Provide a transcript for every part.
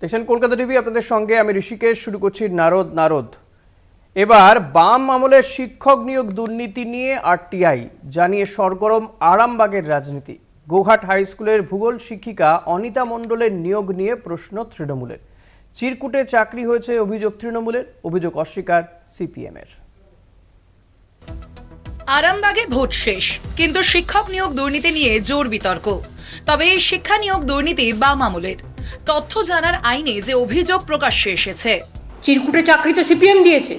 দেখছেন, কলকাতা টিভি আপনাদের সঙ্গে আমি ঋষিকেশ, শুরু করছি নারদ নারদ। এবার বাম আমলের শিক্ষক নিয়োগ দুর্নীতি নিয়ে আরটিআই, জানিয়ে সরগরম আরামবাগের রাজনীতি। গোঘাট হাই স্কুলের ভূগোল শিক্ষিকা অনিতা মণ্ডলের নিয়োগ নিয়ে প্রশ্ন তৃণমূলের। চিরকুটে চাকরি হয়েছে অভিযোগ তৃণমূলের, অভিযোগ অস্বীকার সিপিএমের। আরামবাগে ভোট শেষ, কিন্তু শিক্ষক নিয়োগ দুর্নীতি নিয়ে জোর বিতর্ক। তবে এই শিক্ষা নিয়োগ দুর্নীতি বাম আমলের। তথ্য জানার আইনে যে অভিযোগ প্রকাশ্যে এসেছে। চিরকুটে চাকরি তো সিপিএম দিয়েছে।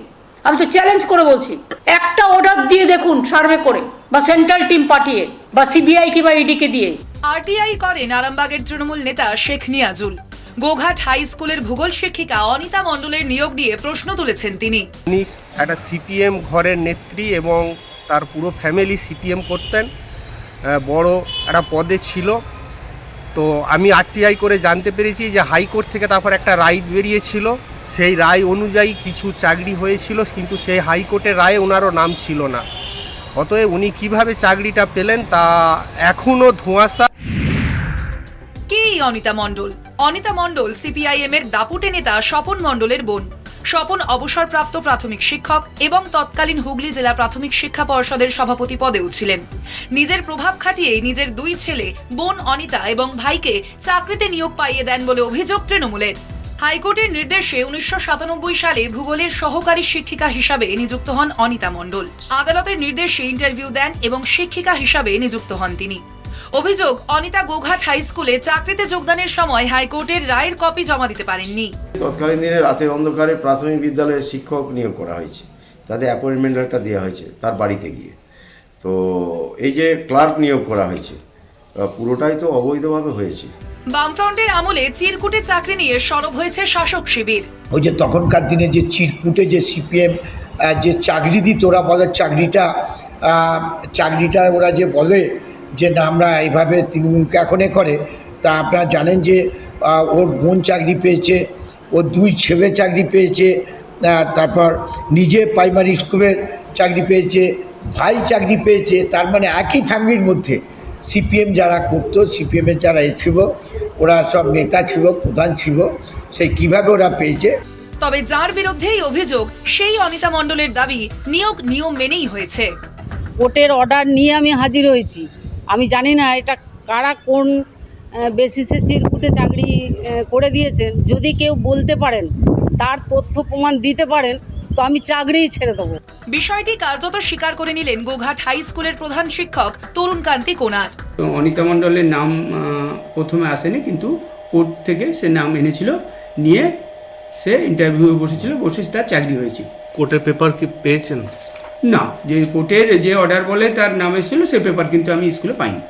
আমি তো চ্যালেঞ্জ করে বলছি। একটা অর্ডার দিয়ে দেখুন সার্ভে করে বা সেন্ট্রাল টিম পাঠিয়ে বা সিবিআই কিংবা ইডিকে দিয়ে। আরটিআই করেন আরামবাগের তৃণমূল নেতা শেখ নিয়াজুল। গোঘাট হাই স্কুলের ভূগোল শিক্ষিকা অনিতা মণ্ডলের নিয়োগ নিয়ে প্রশ্ন তুলেছেন তিনি। উনি একটা সিপিএম ঘরের নেত্রী এবং তার পুরো ফ্যামিলি সিপিএম করতেন। বড় একটা পদে ছিল। তো আমি আরটিআই করে জানতে পেরেছি যে হাইকোর্ট থেকে তারপর একটা রায় বেরিয়েছিল। সেই রায় অনুযায়ী কিছু চাকরি হয়েছিল, কিন্তু সেই হাইকোর্টের রায়ে ওনারও নাম ছিল না। অতএব উনি কীভাবে চাকরিটা পেলেন তা এখনও ধোঁয়াশা কে অনিতা মণ্ডল? অনিতা মণ্ডল সিপিআইএম এর দাপুটে নেতা স্বপন মণ্ডলের বোন। স্বপন অবসরপ্রাপ্ত প্রাথমিক শিক্ষক এবং তৎকালীন হুগলি জেলা প্রাথমিক শিক্ষা পর্ষদের সভাপতি পদেও ছিলেন। নিজের প্রভাব খাটিয়ে নিজের দুই ছেলে, বোন অনিতা এবং ভাইকে চাকরিতে নিয়োগ পাইয়ে দেন বলে অভিযোগ তৃণমূলের। হাইকোর্টের নির্দেশে উনিশশো সাতানব্বই সালে ভূগোলের সহকারী শিক্ষিকা হিসাবে নিযুক্ত হন অনিতা মণ্ডল। আদালতের নির্দেশে ইন্টারভিউ দেন এবং শিক্ষিকা হিসাবে নিযুক্ত হন তিনি। অভিযোগ অনিতা গোঘাট হাই স্কুলে চাকরিতে যোগদানের সময় হাইকোর্টের রায়ের কপি জমা দিতে পারেননি। তৎকালীন দিনে রাতের অন্ধকারে প্রাথমিক বিদ্যালয়ে শিক্ষক নিয়োগ করা হয়েছে। তাদের অ্যাপয়েন্টমেন্ট লেটার দেওয়া হয়েছে তার বাড়িতে গিয়ে। তো এই যে ক্লার্ক নিয়োগ করা হয়েছে পুরোটাই তো অবৈধভাবে হয়েছে। বামফ্রন্টের আমলে চিরকুটে চাকরি নিয়ে সরব হয়েছে শাসক শিবির। ওই যে তখনকার দিনে যে চিরকুটে যে সিপিএম যে চাকরি দিত ওরা বলে চাকরিটা চাকরিটা ওরা যে বলে যে না আমরা এইভাবে তৃণমূলকে এখনে করে তা আপনারা জানেন যে ওর বোন চাকরি পেয়েছে ওর দুই ছেলে চাকরি পেয়েছে তারপর নিজে প্রাইমারি স্কুলের চাকরি পেয়েছে ভাই চাকরি পেয়েছে তার মানে একই ফ্যামিলির মধ্যে। সিপিএম যারা করতো সিপিএমের যারা এ ছিল ওরা সব নেতা ছিল প্রধান ছিল সেই কীভাবে ওরা পেয়েছে? তবে যার বিরুদ্ধে এই অভিযোগ সেই অনিতা মণ্ডলের দাবি নিয়োগ নিয়ম মেনেই হয়েছে। কোর্টের অর্ডার নিয়ে আমি হাজির হয়েছি। আমি জানি না এটা কারা কোন বেসিসে চিরকুটে চাকরি করে দিয়েছেন। যদি কেউ বলতে পারেন তার তথ্য প্রমাণ দিতে পারেন তো আমি চাকরিই ছেড়ে দেবো। বিষয়টি কার্যত স্বীকার করে নিলেন গোঘাট হাই স্কুলের প্রধান শিক্ষক তরুণ কান্তি কোনার অনিতা মণ্ডলের নাম প্রথমে আসেনি কিন্তু কোর্ট থেকে সে নাম এনেছিল। নিয়ে সে ইন্টারভিউ বসেছিল বসে তার চাকরি হয়েছে। কোর্টের পেপার কি পেয়েছেন? না যে কোর্টের যে অর্ডার বলে তার নাম এসেছিল সে পেপার কিন্তু আমি স্কুলে পাইনি।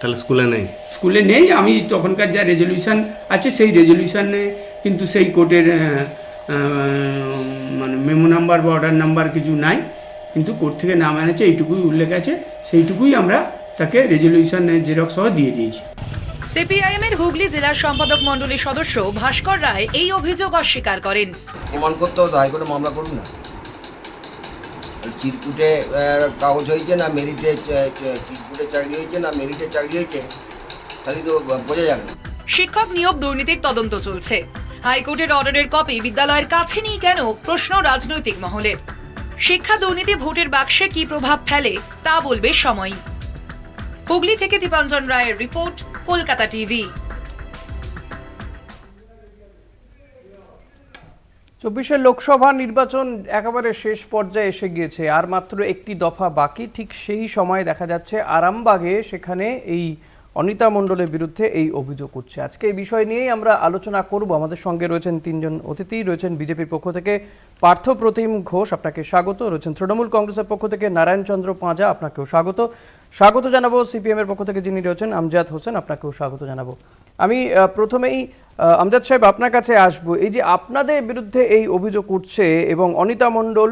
তাহলে স্কুলে নেই? স্কুলে নেই আমি তখনকার যা রেজলিউশন আছে সেই রেজলিউশনে কিন্তু সেই কোর্টের মানে মেমো নাম্বার বা অর্ডার নাম্বার কিছু নাই। কিন্তু কোর্ট থেকে নাম এনেছে এইটুকুই উল্লেখ আছে সেইটুকুই আমরা তাকে রেজলিউশন জেরক্স সহ দিয়ে দিয়েছি। সিপিআইএম এর হুগলি জেলা সম্পাদক মণ্ডলীর সদস্য ভাস্কর রায় এই অভিযোগ অস্বীকার করেন। প্রমাণ করতে হতো হাইকোর্টে মামলা করুন না? চিরকুটে কাগজ হয়েছে না, মেরিটে চিরকুটে চাকরি হয়েছে না, মেরিটে চাকরি হয়েছে তাহলে তো বোঝা যাবে। শিক্ষক নিয়োগ দুর্নীতির তদন্ত চলছে। হাইকোর্টের অর্ডারের কপি বিদ্যালয়ের কাছে নেই কেন? প্রশ্ন রাজনৈতিক মহলের। শিক্ষা দুর্নীতি ভোটের বাক্সে কি প্রভাব ফেলে, তা বলবে সময়। হুগলি থেকে দীপাঞ্জন রায়ের রিপোর্ট, কলকাতা টিভি। চব্বিশের লোকসভা নির্বাচন একেবারে শেষ পর্যায়ে এসে গিয়েছে, আর মাত্র একটি দফা বাকি। ঠিক সেই সময় দেখা যাচ্ছে আরামবাগে সেখানে এই অনিতা মণ্ডলের বিরুদ্ধে এই অভিযোগ উঠছে। আজকে এই বিষয় নিয়েই আমরা আলোচনা করব। আমাদের সঙ্গে রয়েছেন তিনজন অতিথি, রয়েছেন বিজেপির পক্ষ থেকে পার্থ প্রতিম ঘোষ, আপনাকে স্বাগত। রয়েছেন তৃণমূল কংগ্রেসের পক্ষ থেকে নারায়ণ চন্দ্র পাঁজা, আপনাকেও স্বাগত। স্বাগত জানাব সিপিএম এর পক্ষ থেকে যিনি রয়েছেন আমজাদ হোসেন, আপনাকেও স্বাগত জানাব। আমি প্রথমেই আমজাদ সাহেব, আপনার কাছে আসব। এই যে আপনাদের বিরুদ্ধে এই অভিযোগ উঠছে এবং অনিতা মণ্ডল,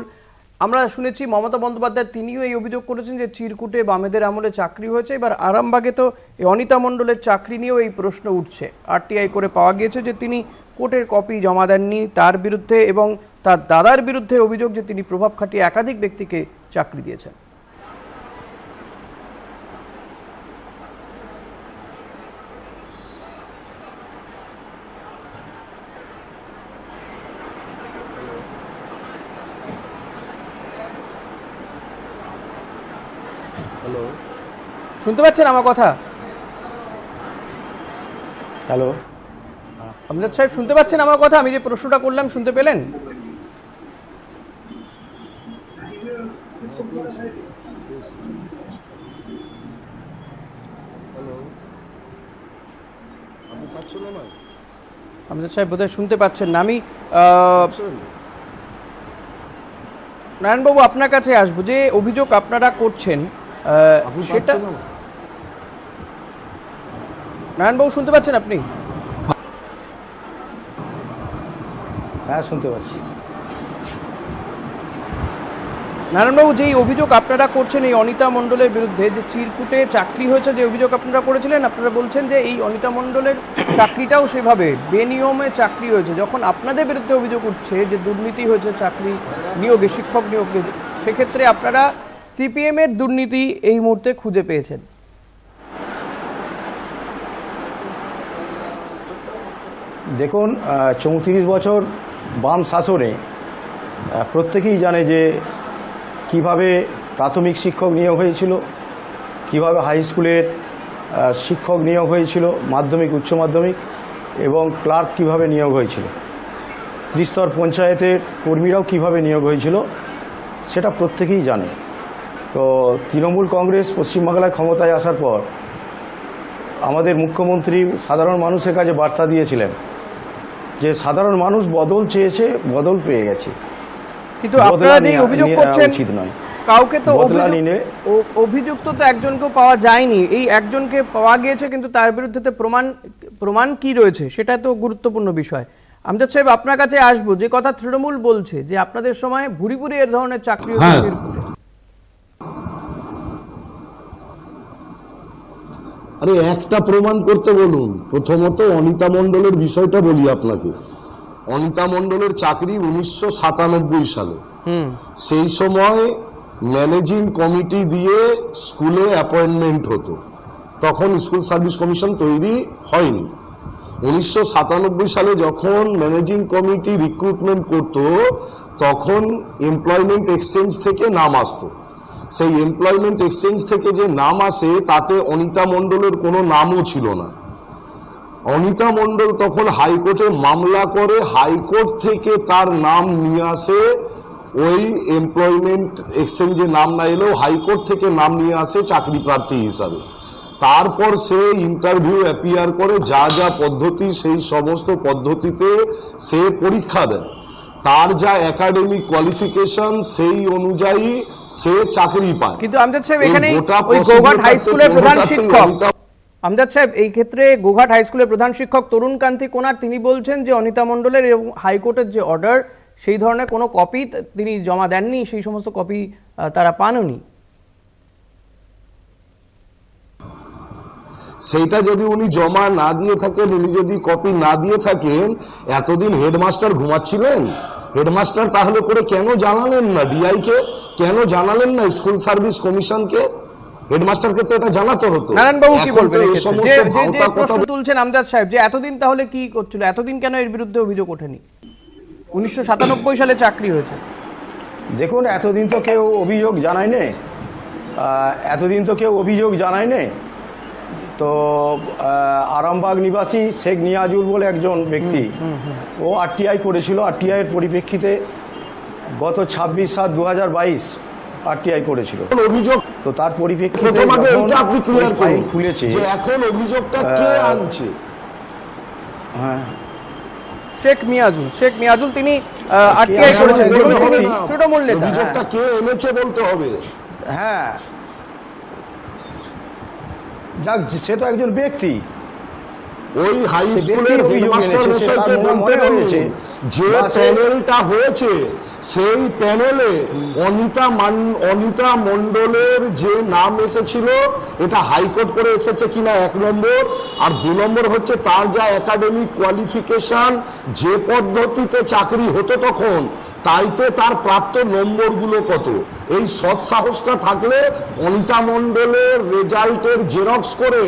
আমরা শুনেছি মমতা বন্দ্যোপাধ্যায় তিনিও এই অভিযোগ করেছেন যে চিরকুটে বামেদের আমলে চাকরি হয়েছে। এবার আরামবাগে তো এই অনিতা মণ্ডলের চাকরি নিয়েও এই প্রশ্ন উঠছে। আরটিআই করে পাওয়া গিয়েছে যে তিনি কোর্টের কপি জমা দেননি তার বিরুদ্ধে এবং তার দাদার বিরুদ্ধে অভিযোগ যে তিনি প্রভাব খাটিয়ে একাধিক ব্যক্তিকে চাকরি দিয়েছেন। শুনতে পাচ্ছেন আমার কথা? হ্যালো। আমজাদ সাহেব শুনতে পাচ্ছেন আমার কথা? আমি যে প্রশ্নটা করলাম শুনতে পেলেন? আমজাদ সাহেব বোধহয় শুনতে পাচ্ছেন না। আমি নারায়ণবাবু আপনার কাছে আসব যে অভিযোগ আপনারা করছেন সেটা নারায়ণবাবু শুনতে পাচ্ছেন আপনি? হ্যাঁ শুনতে পাচ্ছি। নারায়ণবাবু যেই অভিযোগ আপনারা করছেন এই অনিতা মণ্ডলের বিরুদ্ধে যে চিরকুটে চাকরি হয়েছে যে অভিযোগ আপনারা করেছিলেন আপনারা বলছেন যে এই অনিতা মণ্ডলের চাকরিটাও সেভাবে বেনিয়মে চাকরি হয়েছে। যখন আপনাদের বিরুদ্ধে অভিযোগ উঠছে যে দুর্নীতি হয়েছে চাকরি নিয়োগে শিক্ষক নিয়োগে সেক্ষেত্রে আপনারা সিপিএমের দুর্নীতি এই মুহূর্তে খুঁজে পেয়েছেন। দেখুন চৌত্রিশ বছর বাম শাসনে প্রত্যেকেই জানে যে কীভাবে প্রাথমিক শিক্ষক নিয়োগ হয়েছিল, কীভাবে হাই স্কুলের শিক্ষক নিয়োগ হয়েছিল, মাধ্যমিক, উচ্চ মাধ্যমিক, এবং ক্লার্ক কীভাবে নিয়োগ হয়েছিল। ত্রিস্তর পঞ্চায়েতের কর্মীরাও কীভাবে নিয়োগ হয়েছিল, সেটা প্রত্যেকেই জানে। তো তৃণমূল কংগ্রেস পশ্চিমবাংলায় ক্ষমতায় আসার পর, আমাদের মুখ্যমন্ত্রী সাধারণ মানুষের কাছে বার্তা দিয়েছিলেন যে সাধারণ মানুষ বদল চেয়েছে বদল পেয়ে গেছে। কিন্তু আপনারা নেওয়া- অভিযোগ করছেন উচিত নয়। কাউকে তো অভিযুক্ত তো একজনকেও পাওয়া যায়নি। এই একজনকে পাওয়া গিয়েছে কিন্তু তার বিরুদ্ধে তো প্রমাণ প্রমাণ কি রয়েছে সেটা তো গুরুত্বপূর্ণ বিষয়। আমজাদ সাহেব আপনার কাছে আসব। যে কথা তৃণমূল বলছে যে আপনাদের সময় ভুরি ভুরি এর ধরনের চাকরি হয়েছে হ্যাঁ। চিরকুটে। আরে একটা প্রমাণ করতে বলুন। প্রথমত অনিতা মণ্ডলের বিষয়টা বলি আপনাকে। অনিতা মণ্ডলের চাকরি উনিশশো সাতানব্বই সালে। সেই সময় ম্যানেজিং কমিটি দিয়ে স্কুলে অ্যাপয়েন্টমেন্ট হতো। তখন স্কুল সার্ভিস কমিশন তৈরি হয়নি। উনিশশো সাতানব্বই সালে যখন ম্যানেজিং কমিটি রিক্রুটমেন্ট করত তখন এমপ্লয়মেন্ট এক্সচেঞ্জ থেকে নাম আসতো। সেই এমপ্লয়মেন্ট এক্সচেঞ্জ থেকে যে নাম আসে, তাতে অনিতা মণ্ডলের কোনো নামও ছিল না। অনিতা মণ্ডল তখন হাইকোর্টে মামলা করে, হাইকোর্ট থেকে তার নাম নিয়ে আসে, ওই এমপ্লয়মেন্ট এক্সচেঞ্জে নাম না এলেও হাইকোর্ট থেকে নাম নিয়ে আসে চাকরি প্রার্থী হিসাবে। তারপর সে ইন্টারভিউ অ্যাপিয়ার করে, যা যা পদ্ধতি, সেই সমস্ত পদ্ধতিতে সে পরীক্ষা দেয়। তার যা একাডেমিক কোয়ালিফিকেশন সেই অনুযায়ী সে চাকরি পায়। কিন্তু আমজাদ সাহেব এখানে ওই গোঘাট হাই স্কুলের প্রধান শিক্ষক। আমজাদ সাহেব এই ক্ষেত্রে গোঘাট হাই স্কুলের প্রধান শিক্ষক তরুণ কান্তি কোনার তিনি বলছেন যে অনিতা মণ্ডলের এবং হাইকোর্টের যে অর্ডার সেই ধরনের কোনো কপি তিনি জমা দেননি সেই সমস্ত কপি তারা পাননি। সেইটা যদি উনি জমা না দিয়ে থাকেন উনি যদি কপি না দিয়ে থাকেন এতদিন হেডমাস্টার ঘুমাচ্ছিলেন? হেডমাস্টার তাহলে করে কেন জানালেন না? ডিআই কে কেন জানালেন না? স্কুল সার্ভিস কমিশনকে? হেডমাস্টারকে তো এটা জানাতে হতো। নারায়ণবাবু কি বলবেন এই সমস্ত যে যে- প্রশ্ন তুলছেন আমজাদ সাহেব যে এতদিন তাহলে কি করছিল? এতদিন কেন এর বিরুদ্ধে অভিযোগ ওঠেনি? উনিশশো সাতানব্বই সালে চাকরি হয়েছে। দেখুন এতদিন তো কেউ অভিযোগ জানায় নে আহ, এতদিন তো কেউ অভিযোগ জানায় নে তো আরামবাগ নিবাসী শেখ নিয়াজুল বলে একজন ব্যক্তি। ও আরটিআই করেছিল। আরটিআইয়ের পরিপ্রেক্ষিতে গত ছাব্বিশ সাত দু হাজার বাইশ আরটিআই করেছিল। অভিযোগ তো তার পরিপ্রেক্ষিতে প্রথম আগে যখন এইটা আপনি ক্লিয়ার করুন খুলেছে এখন অভিযোগটা কে আনছে? হ্যাঁ। শেখ মিয়াজুল। শেখ মিয়াজুল তিনি আরটিআই করেছেন। তৃণমূল নেতা। অভিযোগটা কে এনেছে বলতে হবে? হ্যাঁ। যাক সে তো একজন ব্যক্তি ওই হাই স্কুলের হেডমাস্টার মশাইকে বলতে হয়েছে। যে প্যানেলটা হয়েছে সেই প্যানেলে অনিতা মান অনিতা মণ্ডলের যে নাম এসেছিল এটা হাইকোর্ট করে এসেছে কিনা এক নম্বর আর দু নম্বর হচ্ছে তার যা একাডেমিক কোয়ালিফিকেশন যে পদ্ধতিতে চাকরি হতো তখন তাইতে তার প্রাপ্ত নম্বরগুলো কত এই সৎ সাহসটা থাকলে অনিতা মণ্ডলের রেজাল্টের জেরক্স করে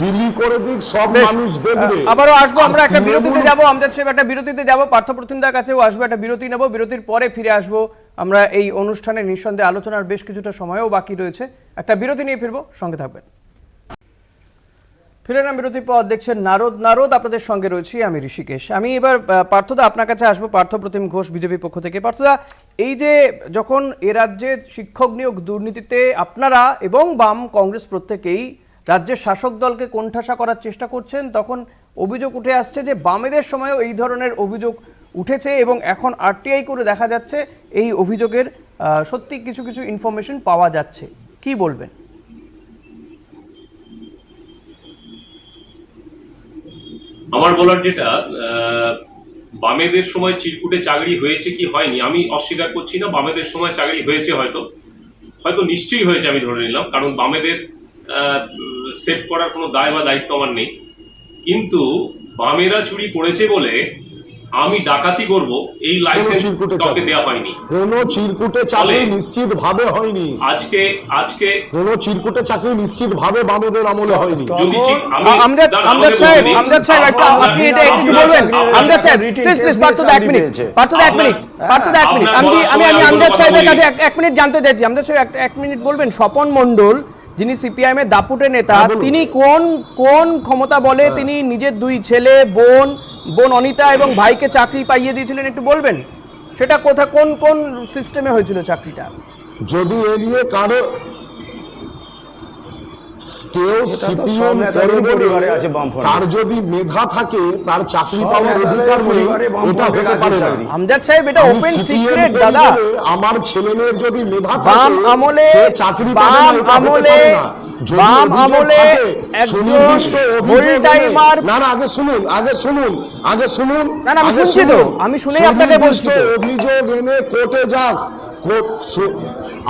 বিলি করে দিক সব মানুষ দেখবে। আবারও আসব আমরা একটা বিরতিতে যাব আমজাদ সাহেব একটা বিরতিতে যাব পার্থ প্রতিমদার কাছেও আসব একটা বিরতি নেব বিরতির পরে ফিরে আসব আমরা এই অনুষ্ঠানে নিঃসন্দেহে আলোচনার বেশ কিছুটা সময়ও বাকি রয়েছে। একটা বিরতি নিয়ে ফিরবো সঙ্গে থাকবেন। ফিরে এলাম বিরতির পর। দেখছেন নারদ। নারদ, আপনাদের সঙ্গে রয়েছি আমি ঋষিকেশ। আমি এবার পার্থদা আপনার কাছে আসব। পার্থ প্রতিম ঘোষ বিজেপি পক্ষ থেকে। পার্থদা, এই যে যখন এ রাজ্যে শিক্ষক নিয়োগ দুর্নীতিতে আপনারা এবং বাম কংগ্রেস প্রত্যেকেই রাজ্যের শাসক দলকে কোণঠাসা করার চেষ্টা করছেন, তখন অভিযোগ উঠে আসছে যে বামেদের সময়ও এই ধরনের অভিযোগ উঠেছে এবং এখন আরটিআই করে দেখা যাচ্ছে এই অভিযোগের সত্যি কিছু কিছু ইনফরমেশন পাওয়া যাচ্ছে। কি বলবেন? আমার বলার যেটা বামেদের সময় চিরকুটে চাকরি হয়েছে কি হয়নি, আমি অস্বীকার করছি না, বামেদের সময় চাকরি হয়েছে হয়তো হয়তো নিশ্চয়ই হয়েছে আমি ধরে নিলাম, কারণ বামেদের সেভ করার কোনো দায় বা দায়িত্ব আমার নেই। কিন্তু বামেরা চুরি করেছে বলে আমি ডাকাতি করব এই লাইসেন্স কাউকে হয়নি। কোনো চিরকুটে চাকরি নিশ্চিত ভাবে হয়নি। আজকে আজকে কোনো চিরকুটে চাকরি নিশ্চিত ভাবে বামেদের আমলে হয়নি। যদি সাহেব সাহেব একটা আপনি এটা একটু বলবেন? সাহেব প্লিজ প্লিজ পার্থ দিয়ে এক মিনিট। পার্থ এক মিনিট। পার্থ এক মিনিট। আমি আমি আমি আমি আমজাদ সাহেবের কাছে মিনিট জানতে চাইছি। আমজাদ সাহেব মিনিট বলবেন স্বপন মণ্ডল যিনি সিপিআইএম এর দাপুটে নেতা হ্যাঁ, তিনি কোন কোন ক্ষমতা বলে তিনি নিজের দুই ছেলে বোন বোন অনিতা এবং ভাইকে চাকরি পাইয়ে দিয়েছিলেন একটু বলবেন? সেটা কোথা কোন কোন সিস্টেমে হয়েছিল চাকরিটা? যদি এ নিয়ে কারও কেউ সিপিএম। তার যদি মেধা থাকে তার চাকরি পাওয়ার অধিকার নেই এটা হতে পারে না। আমজাদ সাহেব এটা ওপেন সিক্রেট দাদা। আমার ছেলে মেয়ের যদি মেধা থাকে আমলে চাকরি আমলে বাম আমলে একজন না না আগে শুনুন আগে শুনুন আগে শুনুন না, না, আমি শুনছি তো। আমি শুনেই আপনাকে বলছি অভিযোগ এনে কোর্টে যাক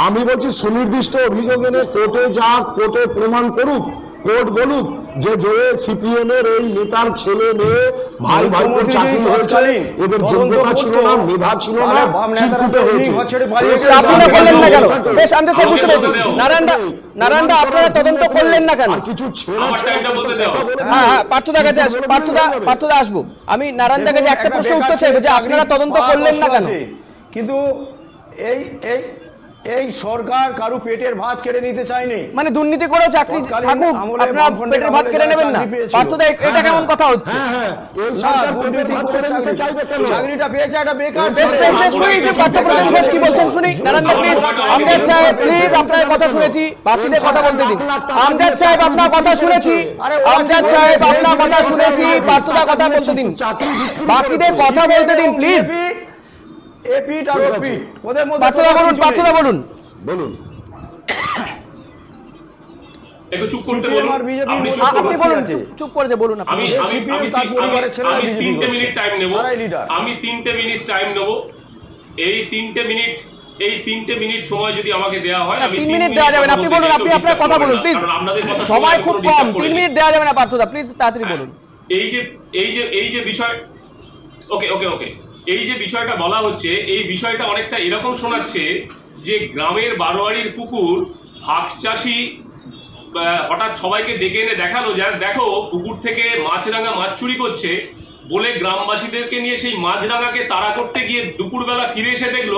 আমি বলছি সুনির্দিষ্ট অভিযোগ এনে কোর্টে যাক কোর্টে প্রমাণ করুক। কোর্ট বলুক যে জয়ে সিপিএম এর এই নেতার ছেলে মেয়ে ভাই ভাইপোর মুখ্যমন্ত্রী চাকরি হয়েছে এদের যোগ্যতা ছিল না মেধা ছিল না হয়েছে। আপনারা না কেন? বেশ বুঝতে পেরেছি। নারায়ণদা নারায়ণদা আপনারা তদন্ত করলেন না কেন? কিছু হ্যাঁ হ্যাঁ পার্থদা কাছে আসব পার্থদা পার্থদা আসব। আমি নারায়ণদার কাছে একটা প্রশ্ন উত্তর চাইব যে আপনারা তদন্ত করলেন না কেন? কিন্তু এই এই এই সরকার কারু পেটের ভাত কেড়ে নিতে চায়নি। মানে দুর্নীতি করেও চাকরি থাকুক আপনারা পেটের ভাত কেড়ে নেবেন না। চাকরি পেয়েছিল। পার্থদা এটা কেমন কথা হচ্ছে? হ্যাঁ হ্যাঁ। এই সরকার পেটের দুর্নীতি ভাত করে কেড়ে নিতে চাইবে কেন? চাকরিটা পেয়েছে একটা বেকার বেশ বেশ বেশ শুনি যে ঘোষ কি বলছেন? শুনি নারায়ণদা প্লিজ আমজাদ সাহেব প্লিজ আপনার কথা শুনেছি বাকিদের কথা বলতে দিন। আমজাদ সাহেব আপনার কথা শুনেছি। আমজাদ সাহেব আপনার কথা শুনেছি পার্থদা কথা বলতে দিন। বাকিদের কথা বলতে দিন প্লিজ এপিট আর ওপিট ওদের মধ্যে পার্থদা বলুন কিছু বলুন। বলুন। একটু চুপ করতে বলুন। আপনি চুপ আপনি বলুন চুপ- চুপ করে বলুন আপনি। আমি আমি তার পরিবারের আমি- আমি BJP মিনিট টাইম নেব। আমি তিনটে মিনিট টাইম নেব। এই তিনটে মিনিট এই তিনটে মিনিট সময় যদি আমাকে দেওয়া হয় না, আমি তিন মিনিট দেওয়া যাবে না। আপনি বলুন আপনি আপনার কথা বলুন প্লিজ আপনাদের সময় খুব কম। তিন মিনিট দেওয়া যাবে না পার্থদা। প্লিজ তাড়াতাড়ি বলুন। এই যে এই যে এই যে বিষয় ওকে ওকে ওকে। এই যে বিষয়টা বলা হচ্ছে, এই বিষয়টা অনেকটা এরকম শোনাচ্ছে যে গ্রামের বারোয়ারির পুকুর ভাগ চাষি হঠাৎ সবাইকে ডেকে এনে দেখাল যে দেখো পুকুর থেকে মাছরাঙা মাছ চুরি করছে। বলে গ্রামবাসীদেরকে নিয়ে সেই মাছরাঙাকে তাড়া করতে গিয়ে দুপুরবেলা ফিরে এসে দেখল,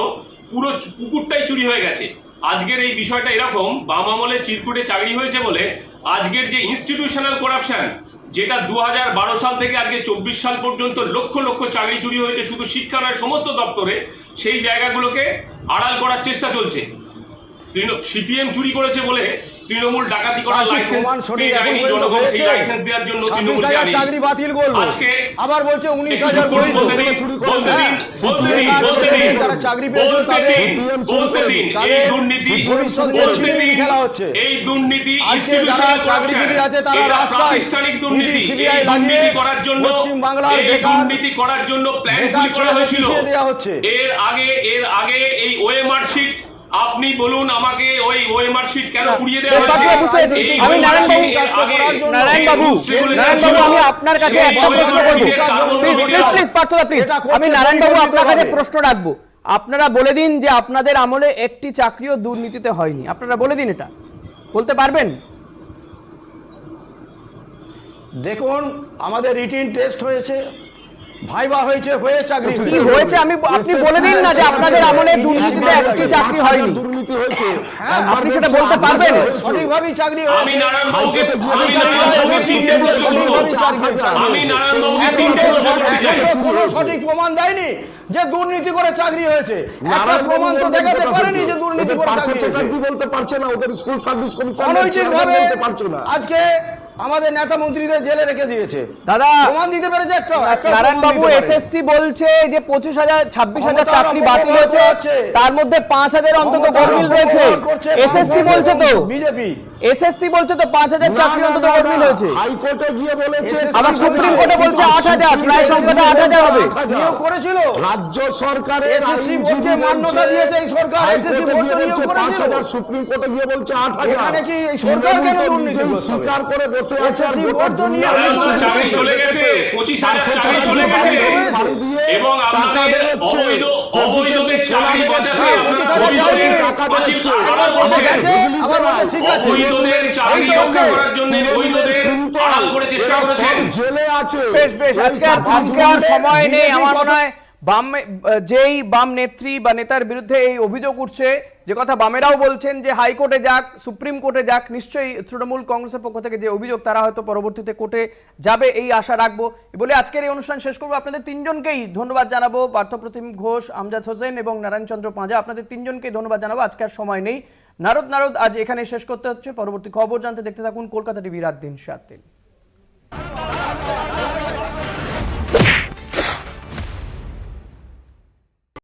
পুরো পুকুরটাই চুরি হয়ে গেছে। আজকের এই বিষয়টা এরকম, বাম আমলে চিরকুটে চাকরি হয়েছে বলে আজকের যে ইনস্টিটিউশনাল করাপশন যেটা দু হাজার বারো সাল থেকে আজকে চব্বিশ সাল পর্যন্ত লক্ষ লক্ষ চাকরি চুরি হয়েছে, শুধু শিক্ষা নয় সমস্ত দপ্তরে, সেই জায়গাগুলোকে আড়াল করার চেষ্টা চলছে। সিপিএম চুরি করেছে বলে তৃণমূল ডাকাতি করার লাইসেন্স সঠিক এখন জনগণ সেই লাইসেন্স দেওয়ার জন্য তৃণমূল জানি চাকরি বাতিল করল। আজকে আবার বলছে 19 একটু হাজার চুপ বলতে দিন, বলতে দিন, বলতে দিন, বলতে দিন, চাকরি বলতে তাদের বলতে দিন, এই দুর্নীতি বলতে দিন, খেলা হচ্ছে। এই দুর্নীতি যারা চাকরিজীবী আছে তারা রাস্তায় প্রাতিষ্ঠানিক দুর্নীতি এই দুর্নীতি করার জন্য পশ্চিমবাংলার এই বেকার- দুর্নীতি করার জন্য প্ল্যান করা হয়েছিল। এর আগে এর আগে এই ওএমআর শিট আপনি বলুন আমাকে ওই ওএমআর শিট কেন পুড়িয়ে দেওয়া হয়েছে? আমি নারায়ণবাবু এই rules regulation নারায়ণবাবু ছিল, আমি আপনার কাছে একটা প্রশ্ন করব। প্লিজ প্লিজ প্লিজ পার্থদা প্লিজ আমি নারায়ণবাবু হবে, আপনার কাছে প্রশ্ন রাখব। আপনারা বলে দিন যে আপনাদের আমলে একটি চাকরিও দুর্নীতিতে হয়নি। আপনারা বলে দিন এটা। বলতে পারবেন? দেখুন আমাদের রিটিন টেস্ট হয়েছে। ভাইবা হয়েছে হয়ে চাকরি কি হয়েছে? আমি আপনি বলে দিন না যে আপনাদের আমলে দুর্নীতিতে একটি চাকরি হয়নি। দুর্নীতি হয়েছে। হ্যাঁ, আপনি সেটা বলতে পারবেন? সঠিকভাবেই চাকরি আমি নারায়ণ বাবুকে আমি নারায়ণ বাবুকে তিনটে প্রশ্ন করব। আমি নারায়ণ বাবুকে তিনটে প্রশ্ন সঠিক প্রমাণ দেয়নি যে দুর্নীতি করে চাকরি হয়েছে। একটা প্রমাণ তো দেখাতে পারেনি যে দুর্নীতি করে চাকরি হয়েছে। বলতে পারছে না? ওদের স্কুল সার্ভিস কমিশন বলতে পারছে না। আজকে আমাদের নেতা মন্ত্রীদের জেলে রেখে দিয়েছে। দাদা প্রমাণ দিতে পেরেছে একটা নারায়ণ বাবু এসএসসি বলছে যে পঁচিশ হাজার ছাব্বিশ হাজার চাকরি বাতিল হয়েছে। তার মধ্যে পাঁচ হাজার অন্তত গরমিল রয়েছে। এসএসসি বলছে তো। বিজেপি। এসএসসি বলছে তো পাঁচ হাজার চাকরি অন্তত গরমিল হয়েছে। হাইকোর্টে গিয়ে বলেছে আবার সুপ্রিম কোর্টে বলছে আট হাজার প্রায় সংখ্যাটা আট হাজার হবে। নিয়োগ করেছিল। রাজ্য SSC আইনজীবী বোর্ডকে মান্যতা দিয়েছে এই সরকার, SSC বোর্ড বলছে নিয়োগ পাঁচ করেছিল। হাজার সুপ্রিম কোর্টে গিয়ে বলছে আট হাজার। এখানে কি এই সরকার কেন দুর্নীতি? স্বীকার করে বসে আছে আর SSC গোটা দুনিয়া চাকরি চলে গেছে রেখেছে। পঁচিশ হাজার পার্থ চাকরি চলে গেছে। এবং টাকা আপনাদের অবৈধ সেনা চাকরি। বাঁচাতে আপনারা পঁচিশ টাকা করছেন কাছে আমার কাছে ঠিক আছে। অবৈধদের চাকরি এই রক্ষা করার জন্য বৈধদের আড়াল করে চেষ্টা করেছেন জেলে আছে। বেশ বেশ আজকে আজকে আর সময় নেই আমার মনে হয় বাম যেই বাম নেত্রী বা নেতার বিরুদ্ধে এই অভিযোগ উঠছে যে কথা বামেরাও বলছেন যে হাইকোর্টে যাক সুপ্রিম কোর্টে যাক নিশ্চয়ই তৃণমূল কংগ্রেসের পক্ষ থেকে যে অভিযোগ তারা হয়তো পরবর্তীতে কোর্টে যাবে এই আশা রাখব। বলে আজকের এই অনুষ্ঠান শেষ করব। আপনাদের তিনজনকেই ধন্যবাদ জানাব। পার্থপ্রতিম ঘোষ আমজাদ হোসেন এবং নারায়ণ চন্দ্র পাঁজা আপনাদের তিনজনকেই ধন্যবাদ জানাব। আজকে আর সময় নেই। নারদ নারদ, আজ এখানে শেষ করতে হচ্ছে। পরবর্তী খবর জানতে দেখতে থাকুন কলকাতা টিভি রাত দিন, সাত দিন।